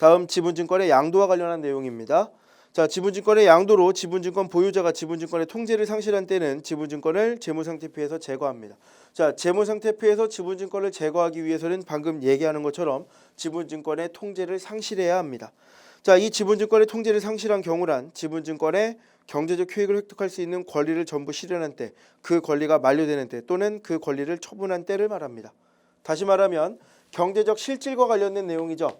다음 지분증권의 양도와 관련한 내용입니다. 자, 지분증권의 양도로 지분증권 보유자가 지분증권의 통제를 상실한 때는 지분증권을 재무상태표에서 제거합니다. 자, 재무상태표에서 지분증권을 제거하기 위해서는 방금 얘기하는 것처럼 지분증권의 통제를 상실해야 합니다. 자, 이 지분증권의 통제를 상실한 경우란 지분증권의 경제적 효익을 획득할 수 있는 권리를 전부 실현한 때, 그 권리가 만료되는 때 또는 그 권리를 처분한 때를 말합니다. 다시 말하면 경제적 실질과 관련된 내용이죠.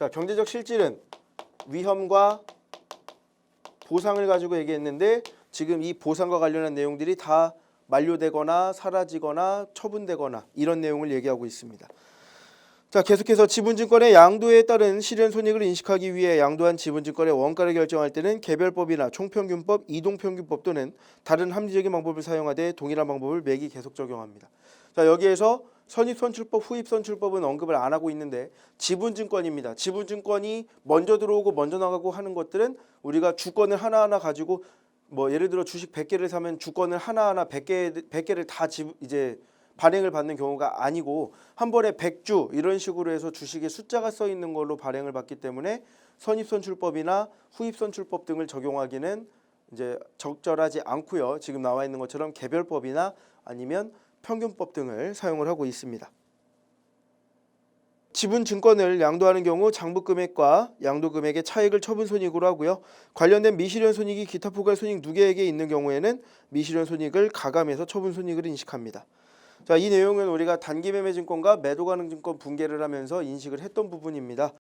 자, 경제적 실질은 위험과 보상을 가지고 얘기했는데 지금 이 보상과 관련한 내용들이 다 만료되거나 사라지거나 처분되거나 이런 내용을 얘기하고 있습니다. 자, 계속해서 지분증권의 양도에 따른 실현 손익을 인식하기 위해 양도한 지분증권의 원가를 결정할 때는 개별법이나 총평균법, 이동평균법 또는 다른 합리적인 방법을 사용하되 동일한 방법을 매기 계속 적용합니다. 자, 여기에서 선입선출법, 후입선출법은 언급을 안 하고 있는데 지분증권입니다. 지분증권이 먼저 들어오고 먼저 나가고 하는 것들은 우리가 주권을 하나하나 가지고 뭐 예를 들어 주식 100개를 사면 주권을 하나하나 100개 100개를 다 지, 이제 발행을 받는 경우가 아니고 한 번에 100주 이런 식으로 해서 주식에 숫자가 써 있는 걸로 발행을 받기 때문에 선입선출법이나 후입선출법 등을 적용하기는 이제 적절하지 않고요. 지금 나와 있는 것처럼 개별법이나 아니면 평균법 등을 사용을 하고 있습니다. 지분 증권을 양도하는 경우 장부 금액과 양도 금액의 차익을 처분 손익으로 하고요. 관련된 미실현 손익이 기타 포괄 손익 누계액에 있는 경우에는 미실현 손익을 가감해서 처분 손익을 인식합니다. 자, 이 내용은 우리가 단기 매매 증권과 매도 가능 증권 분개를 하면서 인식을 했던 부분입니다.